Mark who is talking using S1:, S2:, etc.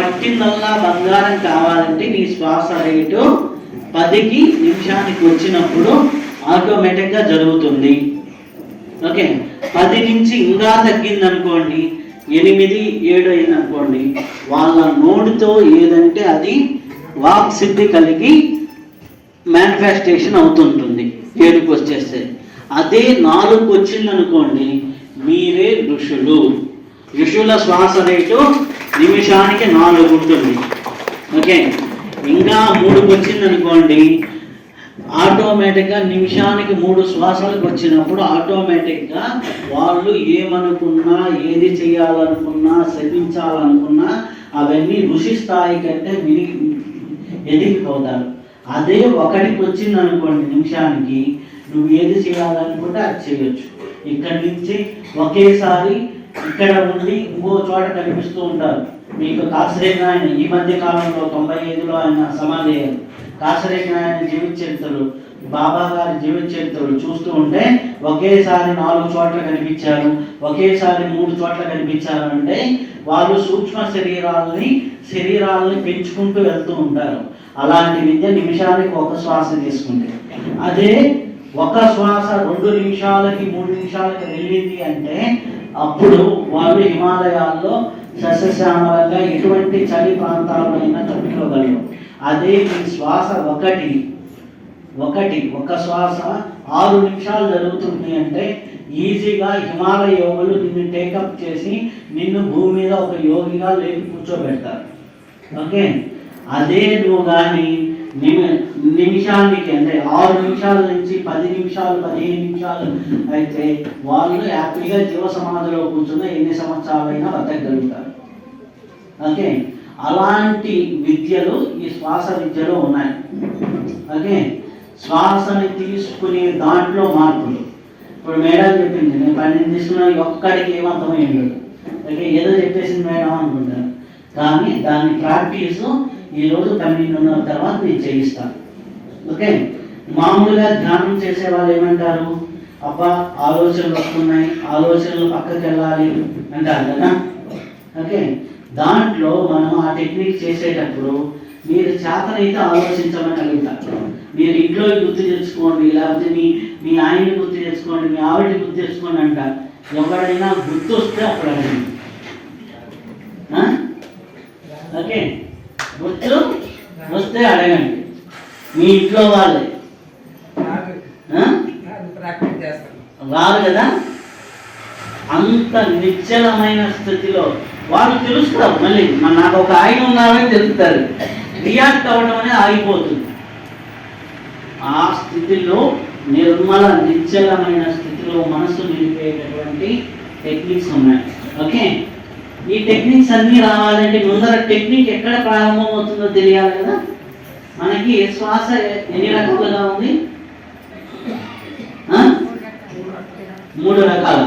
S1: పట్టిందల్లా బంగారం కావాలంటే నీ శ్వాస రేటు పదికి నిమిషానికి వచ్చినప్పుడు ఆటోమేటిక్గా జరుగుతుంది. ఓకే? పది నుంచి ఇంకా తగ్గింది అనుకోండి ఎనిమిది ఏడు అయింది అనుకోండి వాళ్ళ నోటితో ఏదంటే అది వాక్ సిద్ధి కలిగి మేనిఫెస్టేషన్ అవుతుంటుంది. ఏడుకు వచ్చేస్తే. అదే నాలుగు వచ్చిందనుకోండి మీరే ఋషులు. ఋషుల శ్వాస రేటు నిమిషానికి నాలుగు ఉంటుంది ఓకే? ఇంకా మూడుకు వచ్చింది అనుకోండి ఆటోమేటిక్గా నిమిషానికి మూడు శ్వాసలకు వచ్చినప్పుడు ఆటోమేటిక్గా వాళ్ళు ఏమనుకున్నా ఏది చేయాలనుకున్నా శపించాలనుకున్నా అవన్నీ ఋషి స్థాయి కంటే విని ఎదిగిపోతారు. అదే ఒకటికి వచ్చింది అనుకోండి నిమిషానికి నువ్వు ఏది చేయాలనుకుంటే అది చేయొచ్చు. ఇక్కడి నుంచి ఒకేసారి ఇక్కడ ఉండి ఇంకో చోట కనిపిస్తూ ఉంటారు. మీకు కాసరేగిన ఆయన ఈ మధ్య కాలంలో తొంభై ఐదులో ఆయన సమాధి అయ్యారు. కాసరేగిన ఆయన జీవిత చరిత్రలు బాబా గారి జీవిత చరిత్రలు చూస్తూ ఉంటే ఒకేసారి నాలుగు చోట్ల కనిపించారు ఒకేసారి మూడు చోట్ల కనిపించారు అంటే వాళ్ళు సూక్ష్మ శరీరాలని శరీరాలని పెంచుకుంటూ వెళ్తూ ఉంటారు. అలాంటి విద్య నిమిషానికి ఒక శ్వాస తీసుకుంటే. అదే ఒక శ్వాస రెండు నిమిషాలకి మూడు నిమిషాలకి వెళ్ళింది అంటే అప్పుడు వాళ్ళు హిమాలయాల్లో సస్యశ్యామలంగా ఎటువంటి చలి ప్రాంతాలైనా తట్టుకోగలరు. అదే మీ శ్వాస ఒకటి ఒకటి ఒక శ్వాస ఆరు నిమిషాలు జరుగుతుంది అంటే ఈజీగా హిమాలయ యోగులు నిన్ను టేకప్ చేసి నిన్ను భూమి మీద ఒక యోగిగా లేపి కూర్చోబెడతారు. ఓకే? అదే నువ్వు కానీ నిమిషానికి అంటే ఆరు నిమిషాల నుంచి పది నిమిషాలు పదిహేను నిమిషాలు అయితే వాళ్ళు హ్యాపీగా జీవ సమాధిలో కూర్చున్న ఎన్ని సంవత్సరాలైనా బతకగలుగుతారు. ఓకే? అలాంటి విద్యలు ఈ శ్వాస విద్యలో ఉన్నాయి. ఓకే? శ్వాసని తీసుకునే దాంట్లో మార్పులు. ఇప్పుడు మేడం చెప్పింది నేను పన్నెండు తీసుకున్నా ఒక్కడికి ఏమర్థమై ఉండదు ఓకే? ఏదో చెప్పేసింది మేడం అనుకుంటాను. కానీ దాని ప్రాక్టీసు ఈరోజు పన్నెండున్నర తర్వాత నేను చేయిస్తాను ఓకే? మామూలుగా ధ్యానం చేసే వాళ్ళు ఏమంటారు? అబ్బా ఆలోచనలు వస్తున్నాయి ఆలోచనలు పక్కకి వెళ్ళాలి అంటారు కదా? ఓకే? దాంట్లో మనం ఆ టెక్నిక్ చేసేటప్పుడు మీరు చేతనైతే ఆలోచించమని అడుగుతారు మీరు ఇంట్లో గుర్తు తెచ్చుకోండి లేకపోతే మీ మీ ఆయన్ని గుర్తు తెచ్చుకోండి మీ ఆవిడని గుర్తు తెచ్చుకోండి అంట. ఎవరైనా గుర్తు వస్తే అప్పుడు అడగండి ఓకే? వస్తే అడగండి. మీ ఇంట్లో వాళ్ళే. రాదు కదా? అంత నిశ్చలమైన స్థితిలో వాళ్ళు తెలుస్తారు మళ్ళీ. మన నాకు ఒక ఆయన ఉన్నారని తెలుస్తారు. రియాక్ట్ అవ్వడం అనేది ఆగిపోతుంది. ఆ స్థితిలో నిర్మల నిశ్చలమైన స్థితిలో మనసు నిలిపేటటువంటి టెక్నిక్స్ ఉన్నాయి. ఓకే? ఈ టెక్నిక్స్ అన్నీ రావాలంటే ముందర టెక్నిక్ ఎక్కడ ప్రారంభమవుతుందో తెలియాలి కదా? మనకి శ్వాస ఎన్ని రకాలుగా ఉంది? మూడు రకాల.